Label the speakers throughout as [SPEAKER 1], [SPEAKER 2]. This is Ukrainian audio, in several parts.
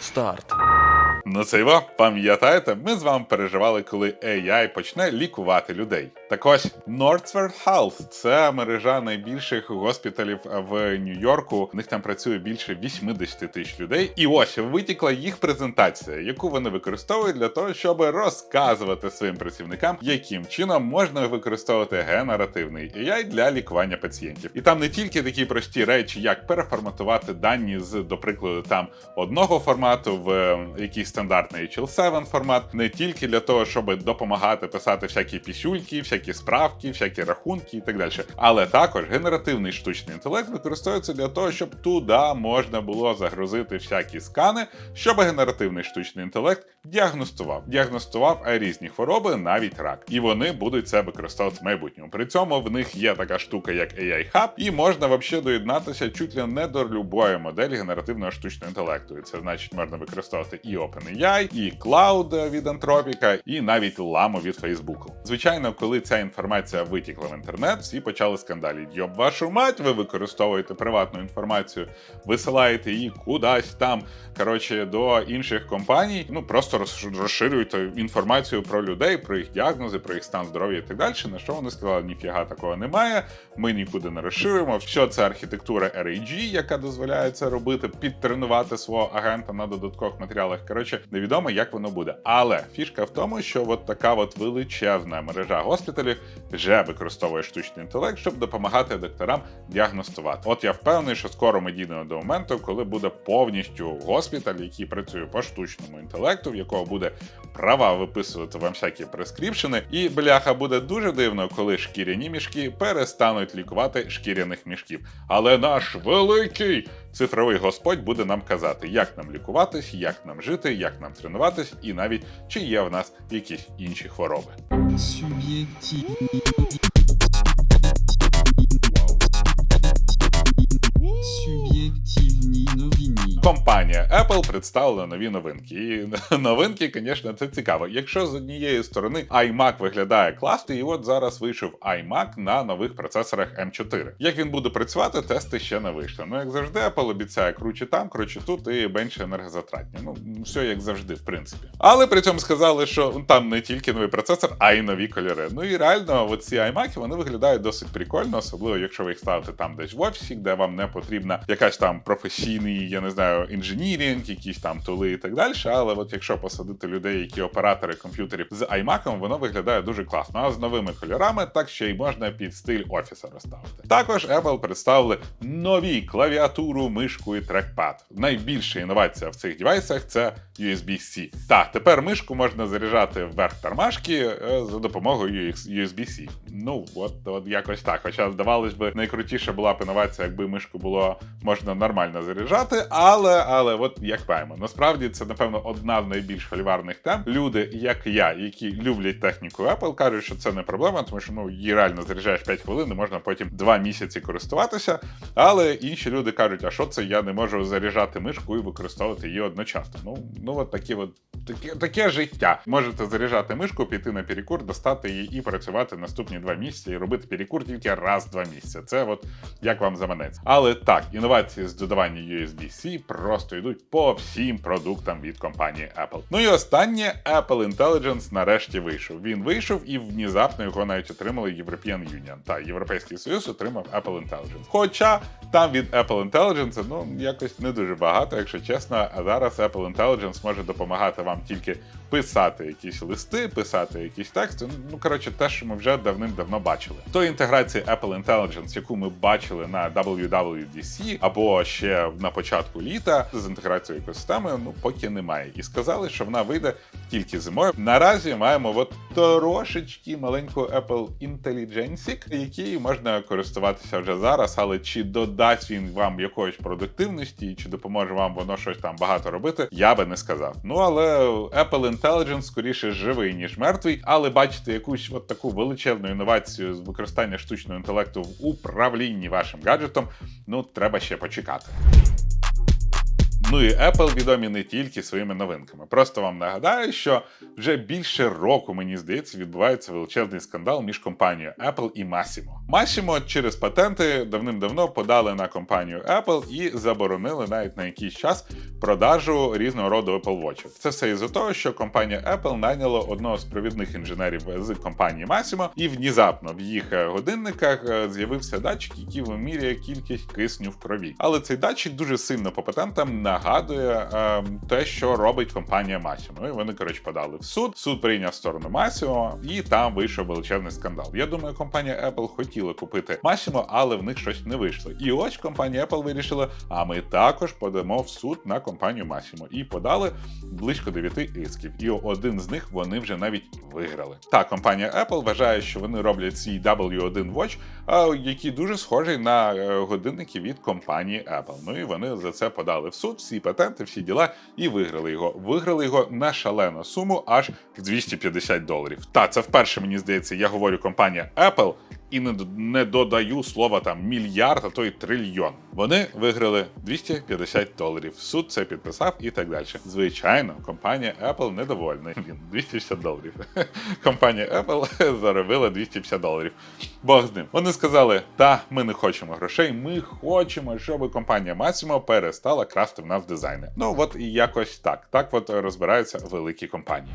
[SPEAKER 1] Старт.
[SPEAKER 2] Ну це його, пам'ятаєте, ми з вами переживали, коли AI почне лікувати людей. Так ось Northward Health – це мережа найбільших госпіталів в Нью-Йорку. В них там працює більше 80 тисяч людей. І ось витікла їх презентація, яку вони використовують для того, щоб розказувати своїм працівникам, яким чином можна використовувати генеративний AI для лікування пацієнтів. І там не тільки такі прості речі, як переформатувати дані з, до прикладу, там одного формату в е, якийсь стандартний HL7 формат, не тільки для того, щоб допомагати писати всякі пісюльки, всякі справки, всякі рахунки і так далі. Але також генеративний штучний інтелект використовується для того, щоб туди можна було загрузити всякі скани, щоб генеративний штучний інтелект діагностував. Діагностував різні хвороби, навіть рак. І вони будуть це використовувати в майбутньому. При цьому в них є така штука, як AI Hub, і можна взагалі доєднатися чуть ли не до любої моделі генеративного штучного інтелекту. І це значить, можна використовувати і OpenAI, і Cloud від Anthropic, і навіть Llama від Facebook. Звичайно, коли ця інформація витікла в інтернет, всі почали скандалити. Йоб вашу мать, ви використовуєте приватну інформацію, висилаєте її кудись там. Коротше, до інших компаній. Ну просто роз- розширюєте інформацію про людей, про їх діагнози, про їх стан здоров'я і так далі. На що вони сказали, ніфіга такого немає. Ми нікуди не розширюємо. Що це архітектура RAG, яка дозволяє це робити, підтренувати свого агента на додаткових матеріалах. Коротше, невідомо, як воно буде. Але фішка в тому, що от така от величезна мережа госпіталів вже використовує штучний інтелект, щоб допомагати докторам діагностувати. От я впевнений, що скоро ми дійдемо до моменту, коли буде повністю госпіталь, який працює по штучному інтелекту, в якого буде права виписувати вам всякі прескріпшени. І бляха буде дуже дивно, коли шкіряні мішки перестануть лікувати шкіряних мішків. Але наш великий цифровий господь буде нам казати, як нам лікуватись, як нам жити, як нам тренуватись, і навіть чи є в нас якісь інші хвороби.
[SPEAKER 3] Суб'єктивні
[SPEAKER 2] Компанія Apple представила нові новинки. І новинки, звісно, це цікаво. Якщо з однієї сторони iMac виглядає класно, і от зараз вийшов iMac на нових процесорах M4. Як він буде працювати, тести ще не вийшли. Ну, як завжди, Apple обіцяє круче там, круче тут і менше енергозатратні. Ну, все як завжди, в принципі. Але при цьому сказали, що там не тільки новий процесор, а й нові кольори. Ну і реально, от ці iMac вони виглядають досить прикольно, особливо якщо ви їх ставите там десь в офісі, де вам не потрібна якась там професійний, я не знаю, інженірінг, якісь там тули і так далі. Але от якщо посадити людей, які оператори комп'ютерів з iMac, воно виглядає дуже класно. А з новими кольорами так ще й можна під стиль офіса розставити. Також Apple представили нові клавіатуру, мишку і трекпад. Найбільша інновація в цих девайсах це USB-C. Так, тепер мишку можна заряджати вверх тормашки е, за допомогою USB-C. Ну, от, от якось так. Хоча, здавалось би, найкрутіша була б інновація, якби мишку було можна нормально заряджати, але, але от як маємо. Насправді це, напевно, одна з найбільш хвилюварних тем. Люди, як я, які люблять техніку Apple, кажуть, що це не проблема, тому що ну її реально заряджаєш 5 хвилин, і можна потім 2 місяці користуватися. Але інші люди кажуть, а що це я не можу заряджати мишку і використовувати її одночасно. Ну, ну от такі от таке, таке життя. Можете заряджати мишку, піти на перекур, достати її і працювати наступні два місяці, і робити перекур тільки раз в два місяці. Це от як вам заманеться. Але так, інновації з додавання USB-C просто йдуть по всім продуктам від компанії Apple. Ну і останнє Apple Intelligence нарешті вийшов. Він вийшов і внезапно його навіть отримали European Union. Та Європейський Союз отримав Apple Intelligence. Хоча там від Apple Intelligence, ну якось не дуже багато, якщо чесно. А зараз Apple Intelligence може допомагати вам тільки писати якісь листи, писати якісь тексти. Ну коротше, те, що ми вже давним-давно бачили. То інтеграції Apple Intelligence, яку ми бачили на WWDC, або ще на початку літа з інтеграцією екосистеми, ну поки немає. І сказали, що вона вийде тільки зимою. Наразі маємо от трошечки маленьку Apple Intelligence, який можна користуватися вже зараз, але чи додасть він вам якоїсь продуктивності, чи допоможе вам воно щось там багато робити, я би не сказав. Ну але Apple Intelligence скоріше живий, ніж мертвий, але бачити якусь от таку величезну інновацію з використання штучного інтелекту в управлінні вашим гаджетом, ну треба ще почекати. Ну і Apple відомі не тільки своїми новинками. Просто вам нагадаю, що вже більше року, мені здається, відбувається величезний скандал між компанією Apple і Massimo. Massimo через патенти давним-давно подали на компанію Apple і заборонили навіть на якийсь час продажу різного роду Apple Watch. Це все із-за того, що компанія Apple найняла одного з провідних інженерів з компанії Massimo, і внезапно в їх е, годинниках е, з'явився датчик, який вимірює кількість кисню в крові. Але цей датчик дуже сильно по патентам нагадує е, те, що робить компанія Massimo. І вони, коротше, подали в суд. Суд прийняв сторону Massimo, і там вийшов величезний скандал. Я думаю, компанія Apple хотіла купити Massimo, але в них щось не вийшло. І ось компанія Apple вирішила: а ми також подамо в суд на компанію Massimo. І подали близько 9 ісків. І один з них вони вже навіть виграли. Так, компанія Apple вважає, що вони роблять свій W1 Watch, а, який дуже схожий на е, годинники від компанії Apple. Ну і вони за це подали в суд, всі патенти, всі діла, і виграли його. Виграли його на шалену суму аж в 250 доларів. Та це вперше мені здається, я говорю компанія Apple. І не, не додаю слова там мільярд, а то й трильйон. Вони виграли 250 доларів. Суд це підписав і так далі. Звичайно, компанія Apple недовольна. Він 250 доларів. Компанія Apple заробила 250 доларів. Бог з ним. Вони сказали: та ми не хочемо грошей, ми хочемо, щоб компанія Massimo перестала красти в нас дизайни. Ну от і якось так. Так от розбираються великі компанії.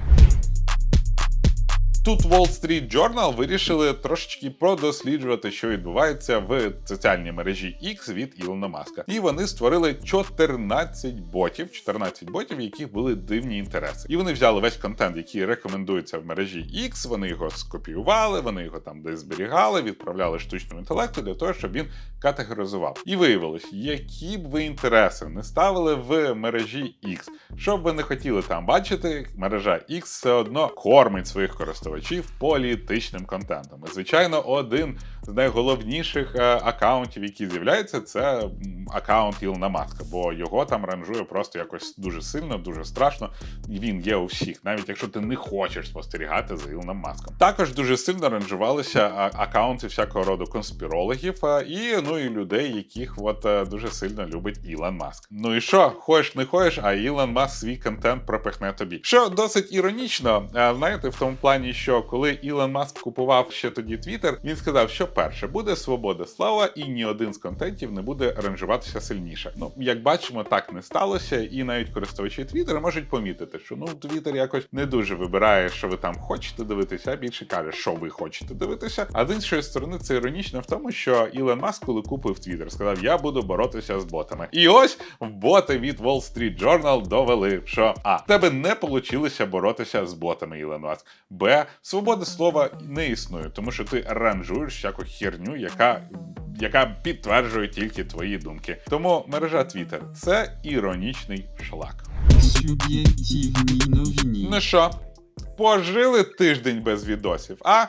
[SPEAKER 2] Тут Wall Street Journal вирішили трошечки продосліджувати, що відбувається в соціальній мережі X від Ілона Маска. І вони створили 14 ботів, 14 ботів, в яких були дивні інтереси. І вони взяли весь контент, який рекомендується в мережі X, вони його скопіювали, вони його там десь зберігали, відправляли штучному інтелекту для того, щоб він категоризував. І виявилось, які б ви інтереси не ставили в мережі X, що б ви не хотіли там бачити, мережа X все одно кормить своїх користувачів політичним контентом. І, звичайно, один з найголовніших е, акаунтів, які з'являються, це акаунт Ілона Маска, бо його там ранжує просто якось дуже сильно, дуже страшно. Він є у всіх, навіть якщо ти не хочеш спостерігати за Ілоном Маском. Також дуже сильно ранжувалися акаунти всякого роду конспірологів і ну і людей, яких от е, дуже сильно любить Ілон Маск. Ну і що, хочеш не хочеш, а Ілон Маск свій контент пропихне тобі. Що досить іронічно, е, знаєте, в тому плані, що коли Ілон Маск купував ще тоді Твіттер, він сказав, що перше буде свобода слова, і ні один з контентів не буде ранжуватися сильніше. Ну як бачимо, так не сталося, і навіть користувачі Твіттера можуть помітити, що ну Твіттер якось не дуже вибирає, що ви там хочете дивитися, а більше каже, що ви хочете дивитися. А з іншої сторони, це іронічно в тому, що Ілон Маск, коли купив Твіттер, сказав: Я буду боротися з ботами. І ось боти від Wall Street Journal довели, що а тебе не вийшло боротися з ботами, Ілон Маск. Б. Свобода слова не існує, тому що ти аранжуєш всяку херню, яка. Яка підтверджує тільки твої думки. Тому мережа Twitter – це іронічний шлак.
[SPEAKER 3] Новини.
[SPEAKER 2] Ну що, пожили тиждень без відосів, а?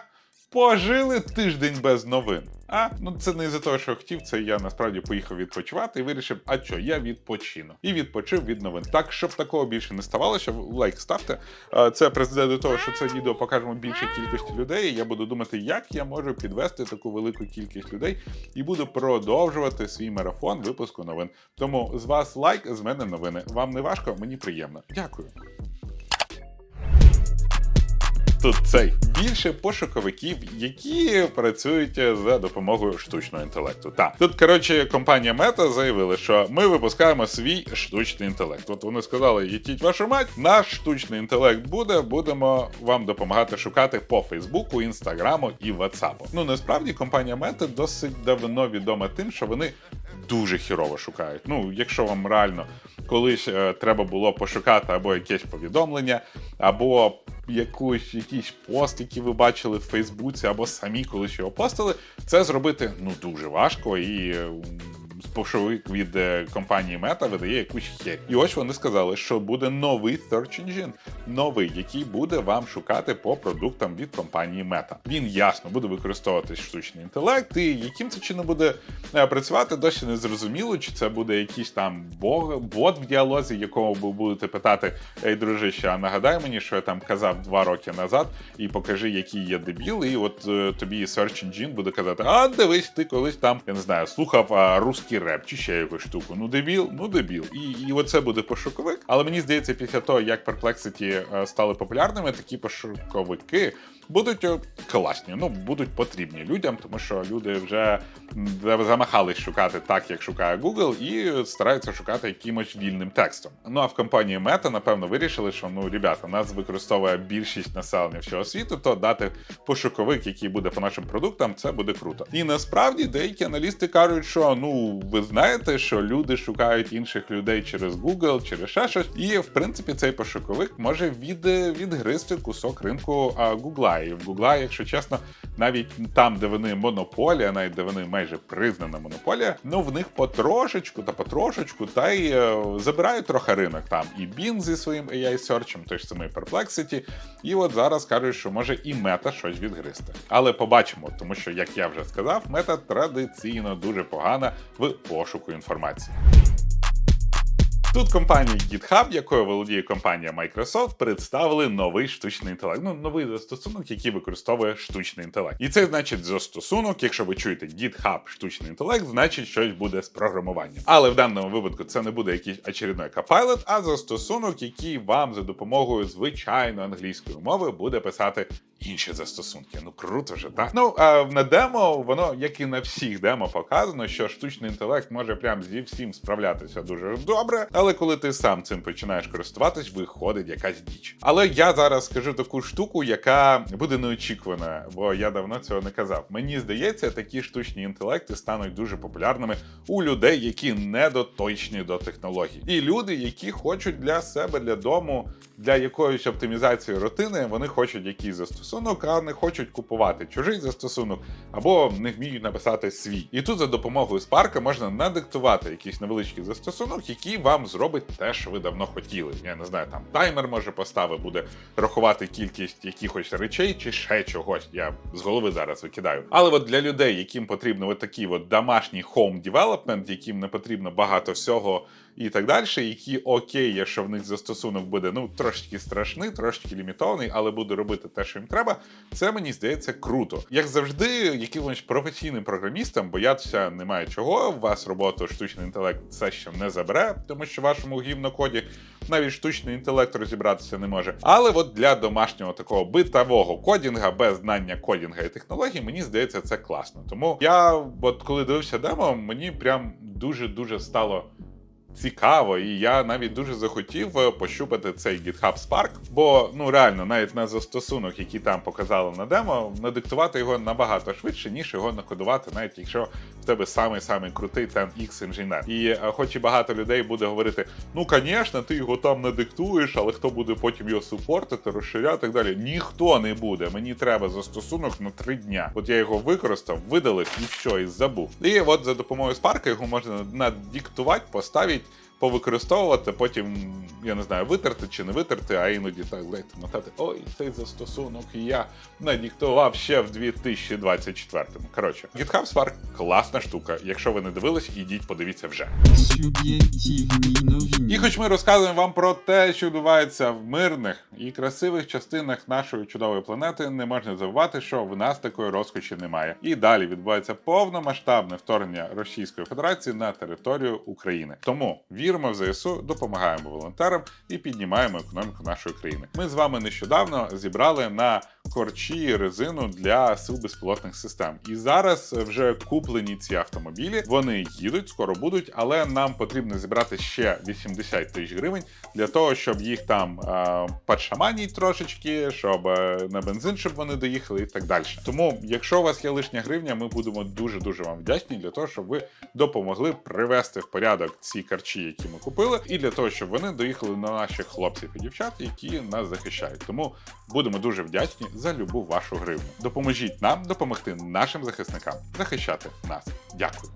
[SPEAKER 2] Пожили тиждень без новин. А ну це не із-за того, що хотів, це я насправді поїхав відпочивати і вирішив, а що, я відпочину. І відпочив від новин. Так, щоб такого більше не ставалося, лайк ставте. Це призведе до того, що це відео покажемо більшій кількості людей. Я буду думати, як я можу підвести таку велику кількість людей, і буду продовжувати свій марафон випуску новин. Тому з вас лайк, з мене новини. Вам не важко, мені приємно. Дякую. Тут цей більше пошуковиків, які працюють за допомогою штучного інтелекту. Так, тут коротше компанія Meta заявила, що ми випускаємо свій штучний інтелект. От вони сказали: їдіть вашу мать, наш штучний інтелект буде. Будемо вам допомагати шукати по Фейсбуку, Інстаграму і Ватсапу. Ну насправді компанія Meta досить давно відома тим, що вони дуже хірово шукають. Ну, якщо вам реально колись е, треба було пошукати або якесь повідомлення, або якусь якийсь пост, який ви бачили в Фейсбуці, або самі колись його постили, це зробити ну дуже важко і. е, Пошовик від е, компанії Meta видає якусь херь. І ось вони сказали, що буде новий Search Engine, новий, який буде вам шукати по продуктам від компанії Meta. Він ясно буде використовувати штучний інтелект, і яким це чином буде е, працювати, досі не зрозуміло, чи це буде якийсь там бог, бот в діалозі, якого ви будете питати, ей, дружище, а нагадай мені, що я там казав два роки назад, і покажи, який є дебіл, і от е, тобі Search Engine буде казати: А дивись, ти колись там, я не знаю, слухав а, русський реп чи ще якусь штуку. Ну дебіл, ну дебіл. І, і оце буде пошуковик. Але мені здається, після того, як Perplexity стали популярними, такі пошуковики будуть е, класні, ну будуть потрібні людям, тому що люди вже замахались шукати так, як шукає Google, і стараються шукати якимось вільним текстом. Ну а в компанії Meta, напевно, вирішили, що ну ребята, нас використовує більшість населення всього світу, то дати пошуковик, який буде по нашим продуктам, це буде круто. І насправді деякі аналісти кажуть, що ну ви знаєте, що люди шукають інших людей через Google, через ще щось, і в принципі цей пошуковик може від, відгризти кусок ринку Гугла. І в Гугла, якщо чесно, навіть там, де вони монополія, навіть де вони майже признана монополія, ну в них потрошечку та потрошечку, та й е, забирають трохи ринок там. І Bing зі своїм AI Search, той ж самий Perplexity, і от зараз кажуть, що може і мета щось відгризти. Але побачимо, тому що, як я вже сказав, мета традиційно дуже погана в пошуку інформації. Тут компанія GitHub, якою володіє компанія Microsoft, представили новий штучний інтелект. Ну, новий застосунок, який використовує штучний інтелект. І це значить застосунок, якщо ви чуєте GitHub штучний інтелект, значить щось буде з програмуванням. Але в даному випадку це не буде якийсь очередной Copilot, а застосунок, який вам за допомогою звичайної англійської мови буде писати інші застосунки. Ну круто же, так? Ну а на демо воно, як і на всіх демо, показано, що штучний інтелект може прям зі всім справлятися дуже добре. Але коли ти сам цим починаєш користуватись, виходить якась діч. Але я зараз скажу таку штуку, яка буде неочікувана, бо я давно цього не казав. Мені здається, такі штучні інтелекти стануть дуже популярними у людей, які недоточні до технологій, і люди, які хочуть для себе для дому, для якоїсь оптимізації рутини, вони хочуть якийсь застосунок, а не хочуть купувати чужий застосунок або не вміють написати свій. І тут за допомогою Spark можна надиктувати якийсь невеличкий застосунок, який вам зробить те, що ви давно хотіли. Я не знаю, там таймер може поставити, буде рахувати кількість якихось речей чи ще чогось. Я з голови зараз викидаю. Але от для людей, яким потрібно от такий от домашній home development, яким не потрібно багато всього і так далі, які окей, є, що в них застосунок буде ну трошки страшний, трошки лімітований, але буде робити те, що їм треба. Це мені здається круто. Як завжди, якимось професійним програмістам боятися немає чого. У вас роботу штучний інтелект це ще не забере, тому що в вашому гівнокоді навіть штучний інтелект розібратися не може. Але от для домашнього такого битового кодінга без знання кодінга і технологій, мені здається, це класно. Тому я, от коли дивився демо, мені прям дуже дуже стало цікаво, і я навіть дуже захотів е, пощупати цей GitHub Spark, бо ну реально, навіть на застосунок, який там показали на демо, надиктувати його набагато швидше, ніж його накодувати, навіть якщо в тебе самий самий крутий там X інженер. І е, хоч і багато людей буде говорити: ну звісно, ти його там не диктуєш, але хто буде потім його супортити, розширяти і так далі. Ніхто не буде. Мені треба застосунок на три дня. От я його використав, видалив і що, і забув. І от за допомогою Spark його можна надиктувати, поставити. Повикористовувати, потім, я не знаю, витерти чи не витерти, а іноді так знаєте, мотати. Ой, цей застосунок я надіктував ще в 2024-му. Коротше, GitHub Spark класна штука. Якщо ви не дивились, ідіть, подивіться вже. І хоч ми розказуємо вам про те, що відбувається в мирних і красивих частинах нашої чудової планети, не можна забувати, що в нас такої розкоші немає. І далі відбувається повномасштабне вторгнення Російської Федерації на територію України. Тому віримо в ЗСУ, допомагаємо волонтерам і піднімаємо економіку нашої країни. Ми з вами нещодавно зібрали на корчі резину для сил безпілотних систем. І зараз вже куплені ці автомобілі. Вони їдуть, скоро будуть, але нам потрібно зібрати ще 80 тисяч гривень для того, щоб їх там е, подшаманіть трошечки, щоб е, на бензин, щоб вони доїхали і так далі. Тому, якщо у вас є лишня гривня, ми будемо дуже дуже вам вдячні для того, щоб ви допомогли привести в порядок ці карчі, які ми купили, і для того, щоб вони доїхали на наших хлопців і дівчат, які нас захищають. Тому будемо дуже вдячні за любу вашу гривню. Допоможіть нам допомогти нашим захисникам захищати нас. Дякую.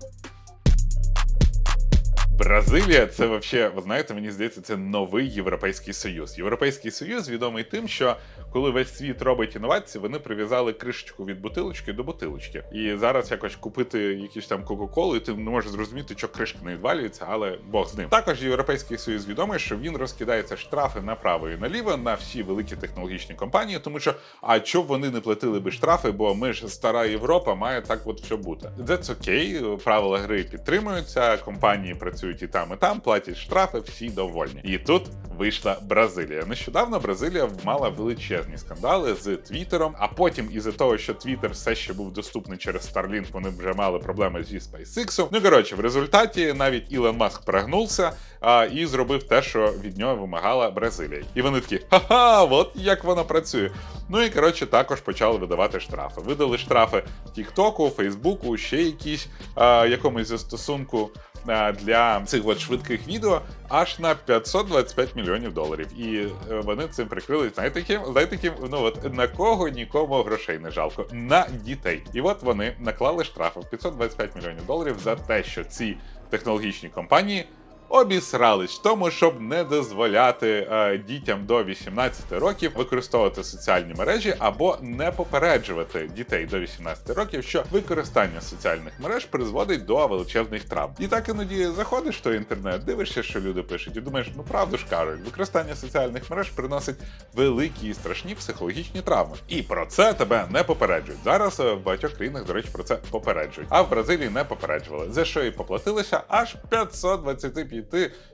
[SPEAKER 2] Бразилія це вообще, ви знаєте, мені здається, це новий європейський союз. Європейський союз відомий тим, що коли весь світ робить інновації, вони прив'язали кришечку від бутилочки до бутилочки. І зараз якось купити якісь там Кока-Колу, і ти не можеш зрозуміти, що кришка не відвалюється, але Бог з ним. Також європейський союз відомий, що він розкидається штрафи направо і наліво на всі великі технологічні компанії, тому що а чоб вони не платили би штрафи, бо ми ж стара Європа, має так от все бути. That's окей, правила гри підтримуються, компанії працюють і там, і там, платять штрафи, всі довольні. І тут вийшла Бразилія. Нещодавно Бразилія мала величезні скандали з Твіттером, а потім із-за того, що Твіттер все ще був доступний через Starlink, вони вже мали проблеми зі SpaceX. Ну коротше, в результаті навіть Ілон Маск пригнувся а, і зробив те, що від нього вимагала Бразилія. І вони такі: ха-ха, от як вона працює. Ну і коротше, також почали видавати штрафи. Видали штрафи Тіктоку, Фейсбуку, ще якісь а, якомусь застосунку для цих от швидких відео аж на 525 мільйонів доларів. І е, вони цим прикрили. Знаєте, ким? Знаєте, ким? Ну от на кого нікому грошей не жалко? На дітей. І от вони наклали штрафи в 525 мільйонів доларів за те, що ці технологічні компанії. Обісрались тому, щоб не дозволяти е, дітям до 18 років використовувати соціальні мережі або не попереджувати дітей до 18 років, що використання соціальних мереж призводить до величезних травм. І так іноді заходиш в той інтернет, дивишся, що люди пишуть, і думаєш, ну правду ж кажуть, використання соціальних мереж приносить великі і страшні психологічні травми. І про це тебе не попереджують. Зараз е, в багатьох країнах, до речі, про це попереджують. А в Бразилії не попереджували, за що і поплатилися аж 525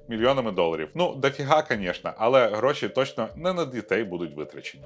[SPEAKER 2] мільйонами доларів. Ну, дофіга, звісно, але гроші точно не на дітей будуть витрачені.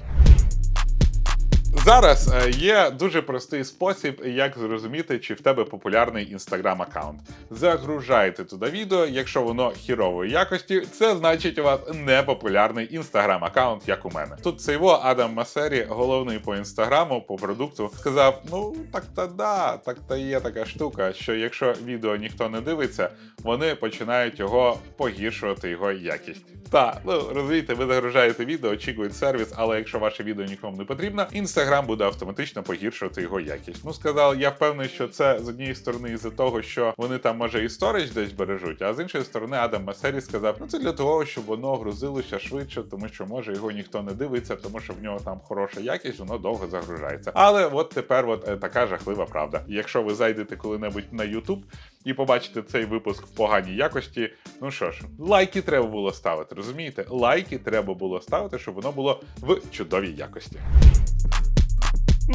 [SPEAKER 2] Зараз е, є дуже простий спосіб, як зрозуміти, чи в тебе популярний інстаграм аккаунт. Загружайте туди відео, якщо воно хірової якості, це значить у вас не популярний інстаграм аккаунт, як у мене. Тут це його Адам Масері, головний по інстаграму, по продукту, сказав: ну так та да, так та є така штука, що якщо відео ніхто не дивиться, вони починають його погіршувати його якість. Та ну розумієте, ви загружаєте відео, очікують сервіс, але якщо ваше відео нікому не потрібно, інстаграм буде автоматично погіршувати його якість. Ну сказав, я впевнений, що це з однієї сторони із-за того, що вони там може і сторіч десь бережуть, а з іншої сторони, Адам Масері сказав, ну це для того, щоб воно грузилося швидше, тому що може його ніхто не дивиться, тому що в нього там хороша якість, воно довго загружається. Але от тепер от е, така жахлива правда. Якщо ви зайдете коли-небудь на YouTube і побачите цей випуск в поганій якості, ну що ж, лайки треба було ставити, розумієте? Лайки треба було ставити, щоб воно було в чудовій якості.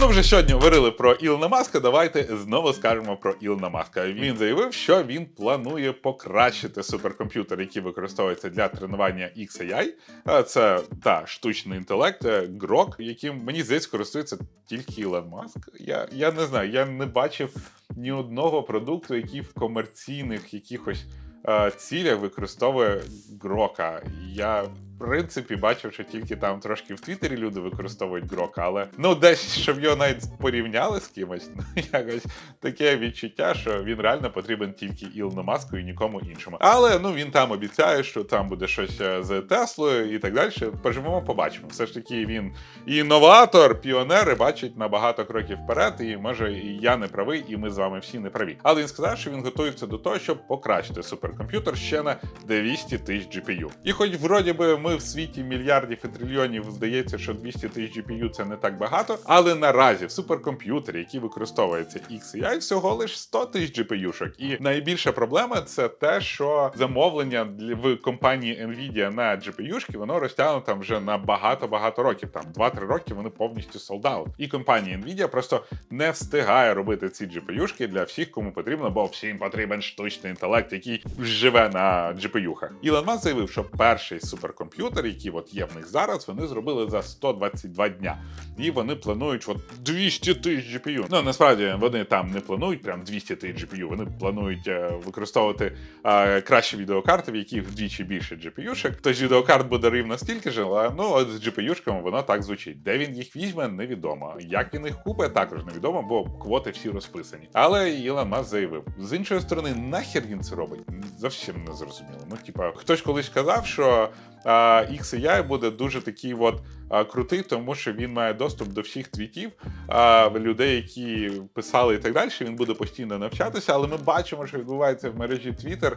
[SPEAKER 2] Ну, вже сьогодні говорили про Ілона Маска. Давайте знову скажемо про Ілона Маска. Він заявив, що він планує покращити суперкомп'ютер, який використовується для тренування XAI. Це та штучний інтелект, е, Grok, яким мені здається користується тільки Ілон Маск. Я, я не знаю, я не бачив ні одного продукту, який в комерційних якихось е, цілях використовує Грока. Я принципі бачив, що тільки там трошки в Твіттері люди використовують Грока, але ну десь щоб його навіть порівняли з кимось, ну якось таке відчуття, що він реально потрібен тільки Ілону Маску і нікому іншому. Але ну він там обіцяє, що там буде щось е, з Теслою і так далі. Поживемо, побачимо. Все ж таки він інноватор, піонер, і бачить на багато кроків вперед. І може і я не правий, і ми з вами всі не праві. Але він сказав, що він готується до того, щоб покращити суперкомп'ютер ще на 200 тисяч GPU. І хоч вроді би ми в світі мільярдів і трильйонів здається, що 200 тисяч GPU це не так багато, але наразі в суперкомп'ютері, який використовується XAI, всього лише 100 тисяч GPU-шок. І найбільша проблема це те, що замовлення для- в компанії Nvidia на GPU-шки, воно розтягнуто вже на багато-багато років. Там 2-3 роки вони повністю sold out. І компанія Nvidia просто не встигає робити ці GPU-шки для всіх, кому потрібно, бо всім потрібен штучний інтелект, який живе на GPU-хах. Ілон Маск заявив, що перший суперкомп'ютер, який от є в них зараз, вони зробили за 122 дня. І вони планують от 200 тисяч GPU. Ну насправді вони там не планують прям 200 тисяч GPU, Вони планують е, використовувати е, кращі відеокарти, в яких вдвічі більше GPU-шек. Тож відеокарт буде рівно стільки ж, але ну от з GPU-шками воно так звучить. Де він їх візьме, невідомо. Як він їх купить, також невідомо, бо квоти всі розписані. Але Ілон Маск заявив: з іншої сторони, нахер він це робить? Зовсім не зрозуміло. Ну, типа, хтось колись казав, що. А, XAI буде дуже такий от крутий, тому що він має доступ до всіх твітів людей, які писали і так далі. Він буде постійно навчатися, але ми бачимо, що відбувається в мережі Twitter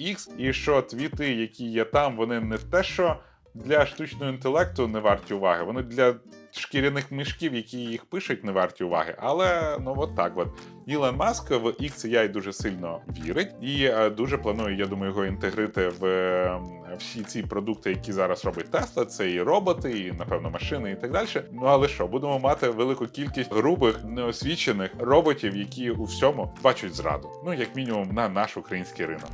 [SPEAKER 2] X, і що твіти, які є там, вони не те, що для штучного інтелекту не варті уваги, вони для шкіряних мішків, які їх пишуть, не варті уваги. Але ну от так от. Ілон Маск в XAI дуже сильно вірить і е, дуже планує, я думаю, його інтегрити в е, всі ці продукти, які зараз робить Тесла. Це і роботи, і напевно машини, і так далі. Ну але що, будемо мати велику кількість грубих, неосвічених роботів, які у всьому бачать зраду. Ну як мінімум на наш український ринок.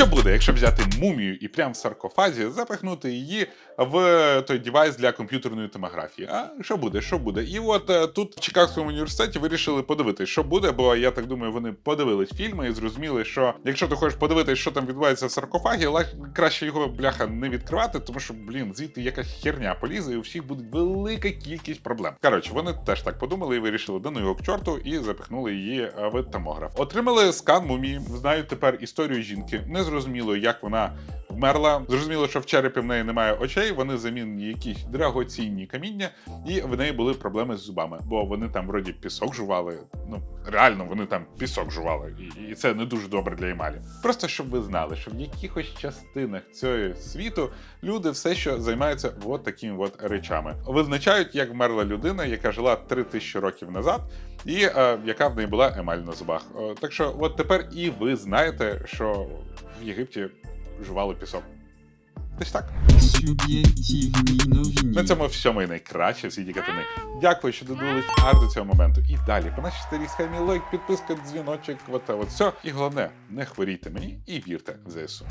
[SPEAKER 2] Що буде, якщо взяти мумію і прямо в саркофазі запихнути її в той девайс для комп'ютерної томографії? А що буде? Що буде? І от е, тут в Чикагському університеті вирішили подивитись, що буде, бо я так думаю, вони подивились фільми і зрозуміли, що якщо ти хочеш подивитись, що там відбувається в саркофагі, краще його бляха не відкривати, тому що, блін, звідти якась херня полізе, і у всіх буде велика кількість проблем. Коротше, вони теж так подумали і вирішили да ну його к чорту і запихнули її е, в томограф. Отримали скан мумії, знають тепер історію жінки. Не зрозуміло, як вона вмерла. Зрозуміло, що в черепі в неї немає очей. Вони замінені якісь драгоцінні каміння, і в неї були проблеми з зубами, бо вони там вроді пісок жували. Ну реально, вони там пісок жували, і, це не дуже добре для емалі. Просто щоб ви знали, що в якихось частинах цього світу люди все, що займаються от такими от речами, визначають, як вмерла людина, яка жила 3000 років назад, і е, яка в неї була емаль на зубах. Е, так що, от тепер і ви знаєте, що в Єгипті жували пісок. Десь так. На цьому всьому і найкраще в світі катани. Дякую, що додивились аж до цього моменту. І далі по нашій старій схемі лайк, підписка, дзвіночок, от от все. І головне, не хворійте мені і вірте в ЗСУ.